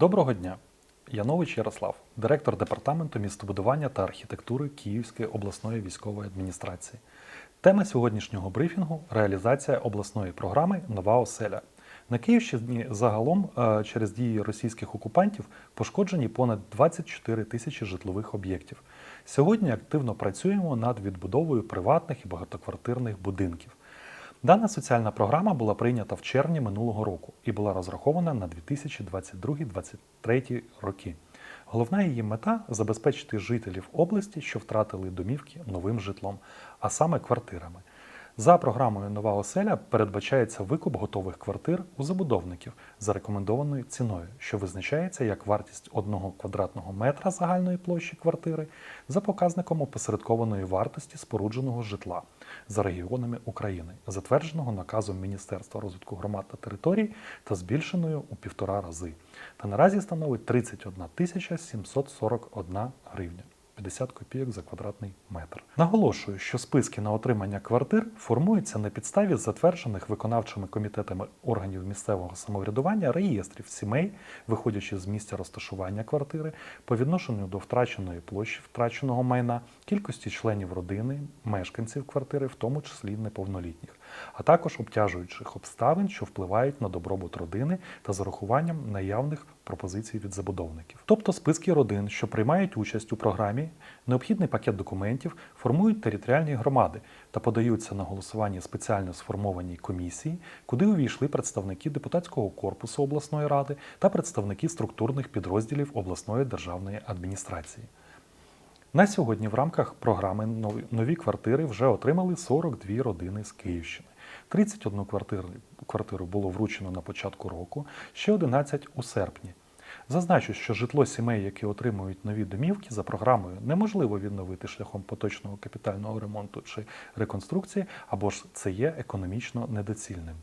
Доброго дня! Янович Ярослав, директор департаменту містобудування та архітектури Київської обласної військової адміністрації. Тема сьогоднішнього брифінгу реалізація обласної програми Нова оселя. На Київщині загалом е, через дії російських окупантів пошкоджені понад 24 тисячі житлових об'єктів. Сьогодні активно працюємо над відбудовою приватних і багатоквартирних будинків. Дана соціальна програма була прийнята в червні минулого року і була розрахована на 2022-2023 роки. Головна її мета забезпечити жителів області, що втратили домівки новим житлом, а саме квартирами. За програмою Нова оселя передбачається викуп готових квартир у забудовників за рекомендованою ціною, що визначається як вартість одного квадратного метра загальної площі квартири за показником опосередкованої вартості спорудженого житла за регіонами України, затвердженого наказом Міністерства розвитку громад та територій та збільшеною у півтора рази. Та наразі становить 31 741 гривня. 50 копійок за квадратний метр. Наголошую, що списки на отримання квартир формуються на підставі затверджених виконавчими комітетами органів місцевого самоврядування реєстрів сімей, виходячи з місця розташування квартири, по відношенню до втраченої площі втраченого майна, кількості членів родини, мешканців квартири, в тому числі неповнолітніх, а також обтяжуючих обставин, що впливають на добробут родини та з урахуванням наявних пропозицій від забудовників. Тобто списки родин, що приймають участь у програмі, необхідний пакет документів формують територіальні громади та подаються на голосування спеціально сформованій комісії, куди увійшли представники депутатського корпусу обласної ради та представники структурних підрозділів обласної державної адміністрації. На сьогодні в рамках програми «Нові- квартири вже отримали 42 родини з Київщини. 31 квартиру, квартиру було вручено на початку року, ще 11 у серпні. Зазначу, що житло сімей, які отримують нові домівки за програмою, неможливо відновити шляхом поточного капітального ремонту чи реконструкції, або ж це є економічно недоцільним.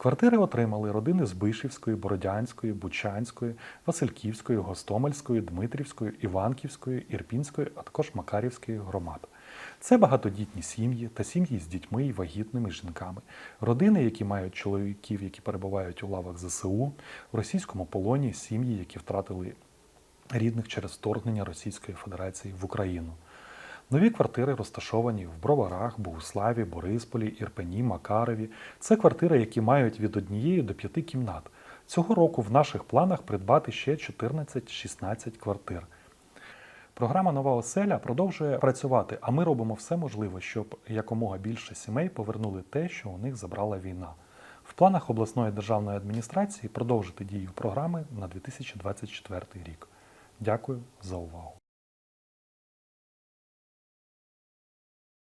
Квартири отримали родини з Бишівської, Бородянської, Бучанської, Васильківської, Гостомельської, Дмитрівської, Іванківської, Ірпінської, а також Макарівської громад. Це багатодітні сім'ї та сім'ї з дітьми і вагітними жінками, родини, які мають чоловіків, які перебувають у лавах ЗСУ, в російському полоні, сім'ї, які втратили рідних через вторгнення Російської Федерації в Україну. Нові квартири розташовані в Броварах, Богуславі, Борисполі, Ірпені, Макарові. Це квартири, які мають від однієї до п'яти кімнат. Цього року в наших планах придбати ще 14-16 квартир. Програма Нова оселя продовжує працювати, а ми робимо все можливе, щоб якомога більше сімей повернули те, що у них забрала війна. В планах обласної державної адміністрації продовжити дію програми на 2024 рік. Дякую за увагу.